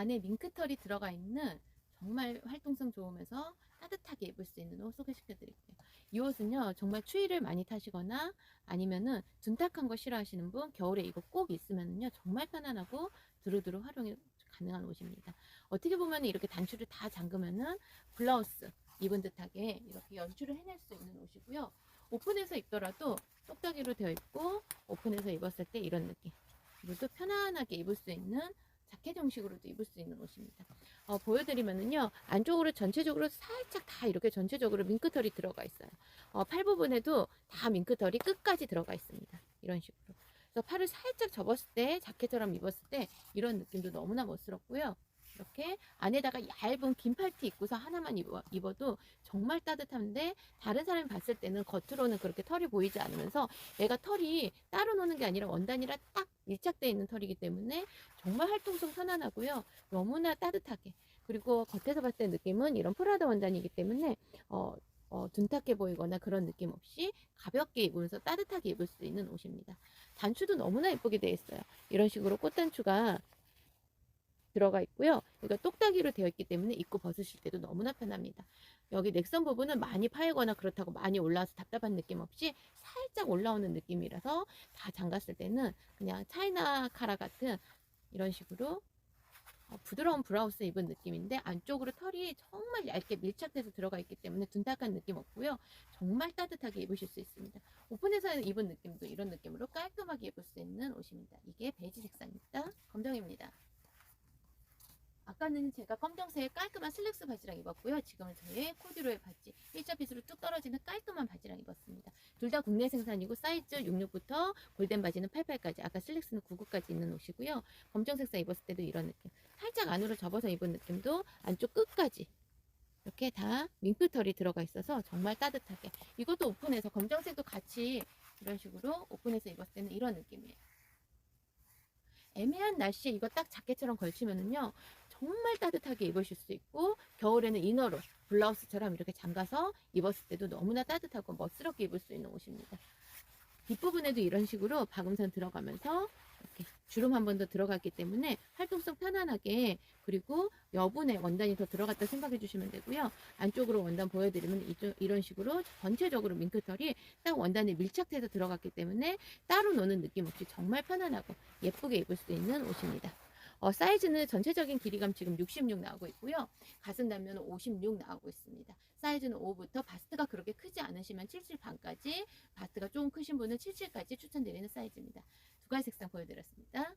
안에 밍크털이 들어가 있는 정말 활동성 좋으면서 따뜻하게 입을 수 있는 옷 소개시켜 드릴게요. 이 옷은요, 정말 추위를 많이 타시거나 아니면은 둔탁한 거 싫어하시는 분, 겨울에 이거 꼭 있으면은요, 정말 편안하고 두루두루 활용이 가능한 옷입니다. 어떻게 보면 이렇게 단추를 다 잠그면은 블라우스 입은 듯하게 이렇게 연출을 해낼 수 있는 옷이고요. 오픈해서 입더라도 똑딱이로 되어 있고 오픈해서 입었을 때 이런 느낌. 그리고 편안하게 입을 수 있는 자켓 형식으로도 입을 수 있는 옷입니다. 어, 보여드리면은요 안쪽으로 전체적으로 살짝 다 이렇게 전체적으로 밍크털이 들어가 있어요. 어, 팔 부분에도 다 밍크털이 끝까지 들어가 있습니다. 이런 식으로. 그래서 팔을 살짝 접었을 때 자켓처럼 입었을 때 이런 느낌도 너무나 멋스럽고요. 이렇게 안에다가 얇은 긴 팔티 입고서 하나만 입어, 입어도 정말 따뜻한데 다른 사람이 봤을 때는 겉으로는 그렇게 털이 보이지 않으면서 얘가 털이 따로 노는 게 아니라 원단이랑 딱 밀착되어 있는 털이기 때문에 정말 활동성 편안하고요. 너무나 따뜻하게 그리고 겉에서 봤을 때 느낌은 이런 프라다 원단이기 때문에 어, 어, 둔탁해 보이거나 그런 느낌 없이 가볍게 입으면서 따뜻하게 입을 수 있는 옷입니다. 단추도 너무나 예쁘게 되어 있어요. 이런 식으로 꽃단추가 들어가 있고요. 이거 똑딱이로 되어 있기 때문에 입고 벗으실 때도 너무나 편합니다. 여기 넥선 부분은 많이 파이거나 그렇다고 많이 올라와서 답답한 느낌 없이 살짝 올라오는 느낌이라서 다 잠갔을 때는 그냥 차이나 카라 같은 이런 식으로 어, 부드러운 브라우스 입은 느낌인데 안쪽으로 털이 정말 얇게 밀착돼서 들어가 있기 때문에 둔탁한 느낌 없고요. 정말 따뜻하게 입으실 수 있습니다. 오픈해서 입은 느낌도 이런 느낌으로 깔끔하게 입을 수 있는 옷입니다. 이게 베이지 색상입니다. 검정입니다. 아까는 제가 검정색 깔끔한 슬랙스 바지랑 입었고요. 지금은 저의 코듀로이 바지, 일자 핏으로 뚝 떨어지는 깔끔한 바지랑 입었습니다. 둘 다 국내 생산이고 사이즈 66부터 골덴 바지는 88까지, 아까 슬랙스는 99까지 있는 옷이고요. 검정 색상 입었을 때도 이런 느낌. 살짝 안으로 접어서 입은 느낌도 안쪽 끝까지 이렇게 다 밍크털이 들어가 있어서 정말 따뜻하게. 이것도 오픈해서 검정색도 같이 이런 식으로 오픈해서 입었을 때는 이런 느낌이에요. 애매한 날씨에 이거 딱 자켓처럼 걸치면은요 정말 따뜻하게 입으실 수 있고 겨울에는 이너로 블라우스처럼 이렇게 잠가서 입었을 때도 너무나 따뜻하고 멋스럽게 입을 수 있는 옷입니다. 뒷부분에도 이런 식으로 박음선 들어가면서 이렇게 주름 한 번 더 들어갔기 때문에 활동성 편안하게 그리고 여분의 원단이 더 들어갔다 생각해 주시면 되고요. 안쪽으로 원단 보여드리면 이쪽- 이런 식으로 전체적으로 밍크털이 딱 원단에 밀착돼서 들어갔기 때문에 따로 노는 느낌 없이 정말 편안하고 예쁘게 입을 수 있는 옷입니다. 어, 사이즈는 전체적인 길이감 지금 66 나오고 있고요. 가슴 단면은 56 나오고 있습니다. 사이즈는 5부터 바스트가 그렇게 크지 않으시면 77 반까지, 바스트가 조금 크신 분은 77까지 추천드리는 사이즈입니다. 두 가지 색상 보여드렸습니다.